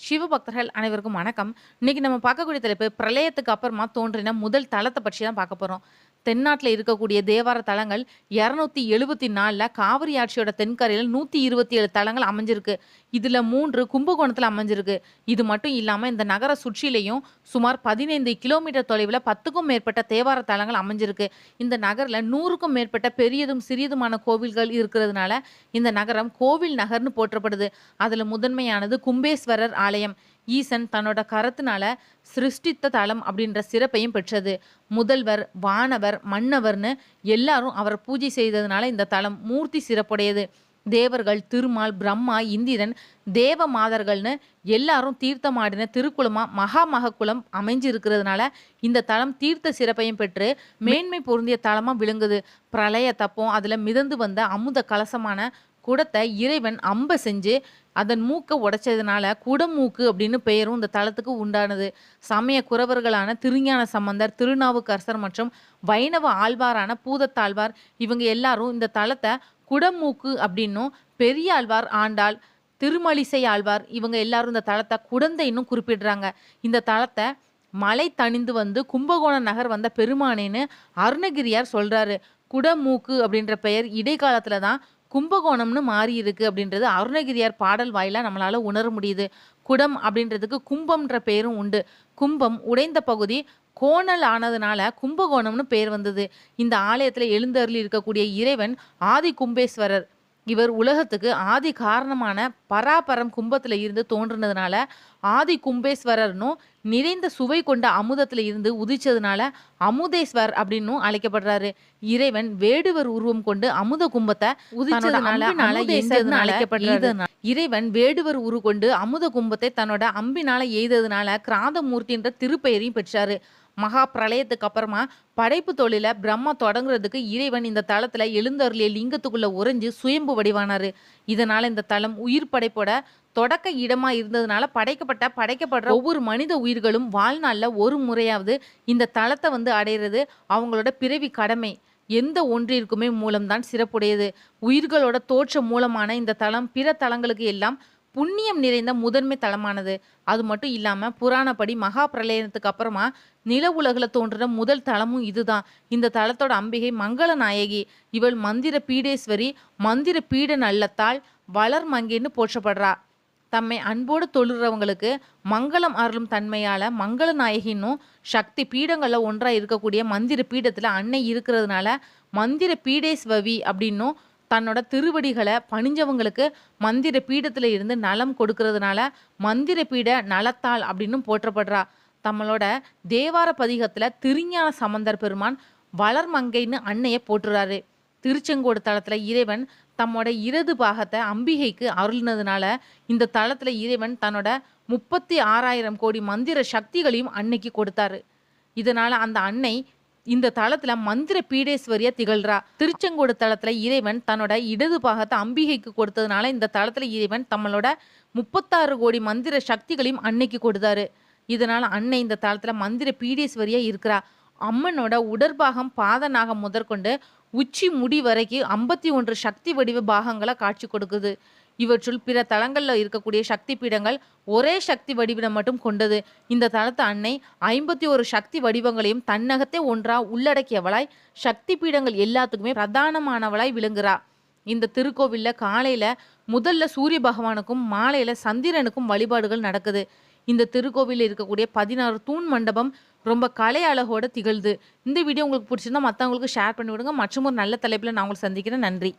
சிவபக்தர்கள் அனைவருக்கும் வணக்கம். இன்னைக்கு நம்ம பார்க்கக்கூடிய தலைப்பு பிரளயத்துக்கு அப்புறமா தோன்றின முதல் தளத்தை பற்றி தான் பார்க்க போகிறோம் தென்னாட்டில் இருக்கக்கூடிய தேவார தலங்கள் இரநூத்தி எழுபத்தி நாலில் காவிரி ஆட்சியோட தென்கரையில் நூற்றி இருபத்தி ஏழு தலங்கள் அமைஞ்சிருக்கு. இதில் மூன்று கும்பகோணத்தில் அமைஞ்சிருக்கு. இது மட்டும் இல்லாமல் இந்த நகர சுற்றிலையும் சுமார் பதினைந்து கிலோமீட்டர் தொலைவில் பத்துக்கும் மேற்பட்ட தேவார தலங்கள் அமைஞ்சிருக்கு. இந்த நகரில் நூறுக்கும் மேற்பட்ட பெரியதும் சிறியதுமான கோவில்கள் இருக்கிறதுனால இந்த நகரம் கோவில் நகர்னு போற்றப்படுது. அதில் முதன்மையானது கும்பேஸ்வரர் ஆலயம். ஈசன் தன்னோட கரத்தினால சிருஷ்டித்த தலம் அப்படின்ற சிறப்பையும் பெற்றது. முதல்வர் வானவர் மன்னவர்னு எல்லாரும் அவர் பூஜை செய்ததுனால இந்த தலம் மூர்த்தி சிறப்புடையது. தேவர்கள் திருமால் பிரம்மா இந்திரன் தேவ மாதர்கள்னு எல்லாரும் தீர்த்தமாடின திருக்குளமா மகா மகக்குளம் அமைஞ்சிருக்கிறதுனால இந்த தலம் தீர்த்த சிறப்பையும் பெற்று மேன்மை பொருந்திய தலமா விளங்குது. பிரளய தப்பம் அதுல மிதந்து வந்த அமுத கலசமான குடத்தை இறைவன் அம்ப செஞ்சு அதன் மூக்கை உடைச்சதுனால குடமூக்கு அப்படின்னு பெயரும் இந்த தலத்துக்கு உண்டானது. சமய குறவர்களான திருஞான சம்பந்தர் திருநாவுக்கரசர் மற்றும் வைணவ ஆழ்வாரான பூதத்தாழ்வார் இவங்க எல்லாரும் இந்த தலத்தை குடமூக்கு அப்படின்னும் பெரியாழ்வார் ஆண்டாள் திருமலிசை ஆழ்வார் இவங்க எல்லாரும் இந்த தலத்தை குடந்தைன்னும் குறிப்பிடுறாங்க. இந்த தலத்தை மலை தணிந்து வந்து கும்பகோண நகர் வந்த பெருமானேன்னு அருணகிரியார் சொல்றாரு. குடமூக்கு அப்படின்ற பெயர் இடைக்காலத்துல தான் கும்பகோணம்னு மாறி இருக்கு அப்படின்றது அருணகிரியார் பாடல் வாயிலாக நம்மளால உணர முடியுது. குடம் அப்படின்றதுக்கு கும்பம்ன்ற பெயரும் உண்டு. கும்பம் உடைந்த பகுதி கோணல் ஆனதுனால கும்பகோணம்னு பெயர் வந்தது. இந்த ஆலயத்தில் எழுந்தருளி இருக்கக்கூடிய இறைவன் ஆதி கும்பேஸ்வரர் இவர் உலகத்துக்கு ஆதி காரணமான பராபரம் கும்பத்துல இருந்து தோன்றுனதுனால ஆதி கும்பேஸ்வரர்னும் நிறைந்த சுவை கொண்ட அமுதத்துல இருந்து உதிச்சதுனால அமுதேஸ்வர் அப்படின்னும் அழைக்கப்படுறாரு. இறைவன் வேடுவர் உருவம் கொண்டு அமுத கும்பத்தை உதிச்சதுனால அழைக்கப்படுறாரு? இறைவன் வேடுவர் உரு கொண்டு அமுத கும்பத்தை தன்னோட அம்பினால எய்ததுனால கிராந்தமூர்த்தின்ற திருப்பெயரையும் பெற்றாரு. மகா பிரளயத்துக்கு அப்புறமா படைப்பு தொழிலை பிரம்மா தொடங்குறதுக்கு இறைவன் இந்த தளத்தில் எழுந்தருளிய லிங்கத்துக்குள்ளே உறைஞ்சு சுயம்பு வடிவானாரு. இதனால் இந்த தளம் உயிர் படைப்போட தொடக்க இடமாக இருந்ததுனால படைக்கப்பட்ட படைக்கப்படுற ஒவ்வொரு மனித உயிர்களும் வாழ்நாளில் ஒரு முறையாவது இந்த தளத்தை வந்து அடையிறது அவங்களோட பிறவி கடமை. எந்த ஒன்றிற்குமே மூலம்தான் சிறப்புடையது. உயிர்களோட தோற்ற மூலமான இந்த தளம் பிற தளங்களுக்கு எல்லாம் புண்ணியம் நிறைந்த முதன்மை தலமானது. அது மட்டும் இல்லாமல் புராணப்படி மகா பிரளயத்துக்கு அப்புறமா நில உலகில் தோன்றின முதல் தலமும் இதுதான். இந்த தலத்தோட அம்பிகை மங்கள நாயகி. இவள் மந்திர பீடேஸ்வரி மந்திர பீட நல்லத்தால் வளர் மங்கின்னு போற்றப்படுறா. தம்மை அன்போடு தொழுறவங்களுக்கு மங்களம் அருளும் தன்மையால் மங்கள நாயகின்னும் சக்தி பீடங்களில் ஒன்றாக இருக்கக்கூடிய மந்திர பீடத்தில் அன்னை இருக்கிறதுனால மந்திர பீடேஸ்வவி அப்படின்னும் தன்னோட திருவடிகளை பணிஞ்சவங்களுக்கு மந்திர பீடத்தில் இருந்து நலம் கொடுக்கறதுனால மந்திர பீட நலத்தாள் அப்படின்னும் போற்றப்படுறா. நம்மளோட தேவார பதிகத்தில் திருஞான சம்பந்தர் பெருமான் வளர்மங்கைன்னு அன்னையை போற்றுறாரு. திருச்செங்கோடு தளத்தில் இறைவன் தம்மோட இடது பாகத்தை அம்பிகைக்கு அருளினதுனால இந்த தளத்தில் இறைவன் தன்னோட முப்பத்தி ஆறாயிரம் கோடி மந்திர சக்திகளையும் அன்னைக்கு கொடுத்தாரு. இதனால் அந்த அன்னை இந்த தளத்துல மந்திர பீடேஸ்வரியா திகழ்றா. திருச்செங்கோடு தளத்துல இறைவன் தன்னோட இடது பாகத்தை அம்பிகைக்கு கொடுத்ததுனால இந்த தளத்துல இறைவன் தம்மளோட முப்பத்தாறு கோடி மந்திர சக்திகளையும் அன்னைக்கு கொடுத்தாரு. இதனால அன்னை இந்த தளத்துல மந்திர பீடேஸ்வரியா இருக்கிறா. அம்மனோட உடற்பாகம் பாதநாகம் முதற்கொண்டு உச்சி முடி வரைக்கும் ஐம்பத்தி ஒன்று சக்தி வடிவ பாகங்களை காட்சி கொடுக்குது. இவற்றுள் பிற தளங்களில் இருக்கக்கூடிய சக்தி பீடங்கள் ஒரே சக்தி வடிவினம் மட்டும் கொண்டது. இந்த தலத்து அன்னை ஐம்பத்தி ஒரு சக்தி வடிவங்களையும் தன்னகத்தே ஒன்றா உள்ளடக்கியவளாய் சக்தி பீடங்கள் எல்லாத்துக்குமே பிரதானமானவளாய் விளங்குறா. இந்த திருக்கோவிலில் காலையில முதல்ல சூரிய பகவானுக்கும் மாலையில சந்திரனுக்கும் வழிபாடுகள் நடக்குது. இந்த திருக்கோவிலில் இருக்கக்கூடிய பதினாறு தூண் மண்டபம் ரொம்ப கலை அழகோட திகழ்து. இந்த வீடியோ உங்களுக்கு பிடிச்சிருந்தா மற்றவங்களுக்கு ஷேர் பண்ணி விடுங்க. மற்றும் ஒரு நல்ல தலைப்பில் நான் உங்களை சந்திக்கிறேன். நன்றி.